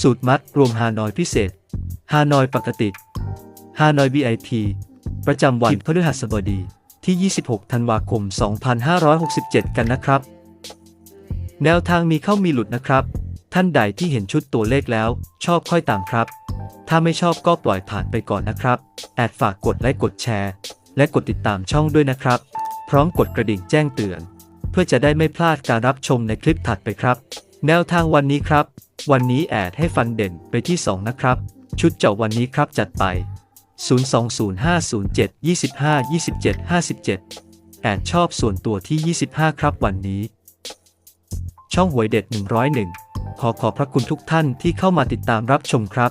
สูตรมัดรวมฮานอยพิเศษ ฮานอยปกติ ฮานอย VIP ประจำวันพฤหัสบดีที่ 26 ธันวาคม 2567 กันนะครับ แนวทางมีเข้ามีหลุดนะครับ ท่านใดที่เห็นชุดตัวเลขแล้ว ชอบค่อยตามครับ ถ้าไม่ชอบก็ปล่อยผ่านไปก่อนนะครับ แอดฝากกดไลค์กดแชร์ และกดติดตามช่องด้วยนะครับ พร้อมกดกระดิ่งแจ้งเตือน เพื่อจะได้ไม่พลาดการรับชมในคลิปถัดไปครับ แนวทางวันนี้ครับ วันนี้แอดให้ฟันเด่นไปที่ 2 นะครับ ชุดเจาะวันนี้ครับจัดไป 0205072552757 แอดชอบส่วนตัวที่ 25 ครับวันนี้ ช่องหวยเด็ด 101 ขอขอบพระคุณทุกท่านที่เข้ามาติดตามรับชมครับ